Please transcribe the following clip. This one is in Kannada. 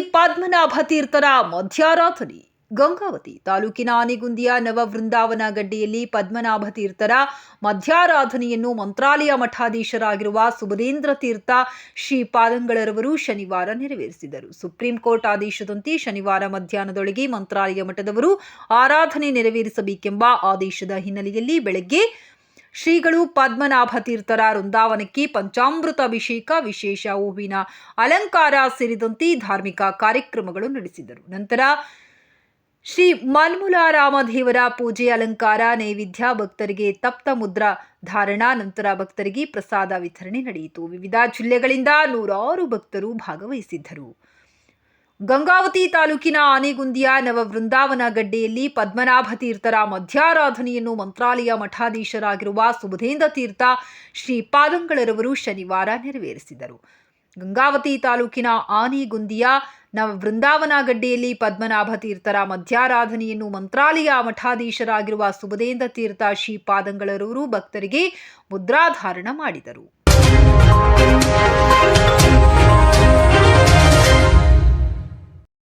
ಪದ್ಮನಾಭ ತೀರ್ಥರ ಮಧ್ಯಾರಾಧನೆ. ಗಂಗಾವತಿ ತಾಲೂಕಿನ ಆನೆಗುಂದಿಯ ನವ ವೃಂದಾವನ ಗಡ್ಡೆಯಲ್ಲಿ ಪದ್ಮನಾಭ ತೀರ್ಥರ ಮಧ್ಯಾರಾಧನೆಯನ್ನು ಮಂತ್ರಾಲಯ ಮಠಾಧೀಶರಾಗಿರುವ ಸುಬುಧೇಂದ್ರ ತೀರ್ಥ ಶ್ರೀಪಾದಂಗಳರವರು ಶನಿವಾರ ನೆರವೇರಿಸಿದರು. ಸುಪ್ರೀಂ ಕೋರ್ಟ್ ಆದೇಶದಂತೆ ಶನಿವಾರ ಮಧ್ಯಾಹ್ನದೊಳಗೆ ಮಂತ್ರಾಲಯ ಮಠದವರು ಆರಾಧನೆ ನೆರವೇರಿಸಬೇಕೆಂಬ ಆದೇಶದ ಹಿನ್ನೆಲೆಯಲ್ಲಿ ಬೆಳಗ್ಗೆ ಶ್ರೀಗಳು ಪದ್ಮನಾಭ ತೀರ್ಥರ ವೃಂದಾವನಕ್ಕೆ ಪಂಚಾಮೃತ ಅಭಿಷೇಕ, ವಿಶೇಷ ಹೂವಿನ ಅಲಂಕಾರ ಸೇರಿದಂತೆ ಧಾರ್ಮಿಕ ಕಾರ್ಯಕ್ರಮಗಳು ನಡೆಸಿದರು. ನಂತರ ಶ್ರೀ ಮನ್ಮುಲಾರಾಮದೇವರ ಪೂಜೆ ಅಲಂಕಾರ, ನೈವೇದ್ಯ, ಭಕ್ತರಿಗೆ ತಪ್ತ ಮುದ್ರಾ ಧಾರಣ, ನಂತರ ಭಕ್ತರಿಗೆ ಪ್ರಸಾದ ವಿತರಣೆ ನಡೆಯಿತು. ವಿವಿಧ ಜಿಲ್ಲೆಗಳಿಂದ ನೂರಾರು ಭಕ್ತರು ಭಾಗವಹಿಸಿದ್ದರು. ಗಂಗಾವತಿ ತಾಲೂಕಿನ ಆನೆಗುಂದಿಯ ನವ ವೃಂದಾವನ ಗಡ್ಡೆಯಲ್ಲಿ ಪದ್ಮನಾಭ ತೀರ್ಥರ ಮಧ್ಯಾರಾಧನೆಯನ್ನು ಮಂತ್ರಾಲಯ ಮಠಾಧೀಶರಾಗಿರುವ ಸುಬುಧೇಂದ್ರ ತೀರ್ಥ ಶ್ರೀಪಾದಂಗಳರವರು ಶನಿವಾರ ನೆರವೇರಿಸಿದರು. ಗಂಗಾವತಿ ತಾಲೂಕಿನ ಆನೆಗುಂದಿಯ ನವ ವೃಂದಾವನ ಗಡ್ಡೆಯಲ್ಲಿ ಪದ್ಮನಾಭ ತೀರ್ಥರ ಮಧ್ಯಾರಾಧನೆಯನ್ನು ಮಂತ್ರಾಲಯ ಮಠಾಧೀಶರಾಗಿರುವ ಸುಬುಧೇಂದ್ರ ತೀರ್ಥ ಶ್ರೀಪಾದಂಗಳರವರು ಭಕ್ತರಿಗೆ ಮುದ್ರಾಧಾರಣ ಮಾಡಿದರು.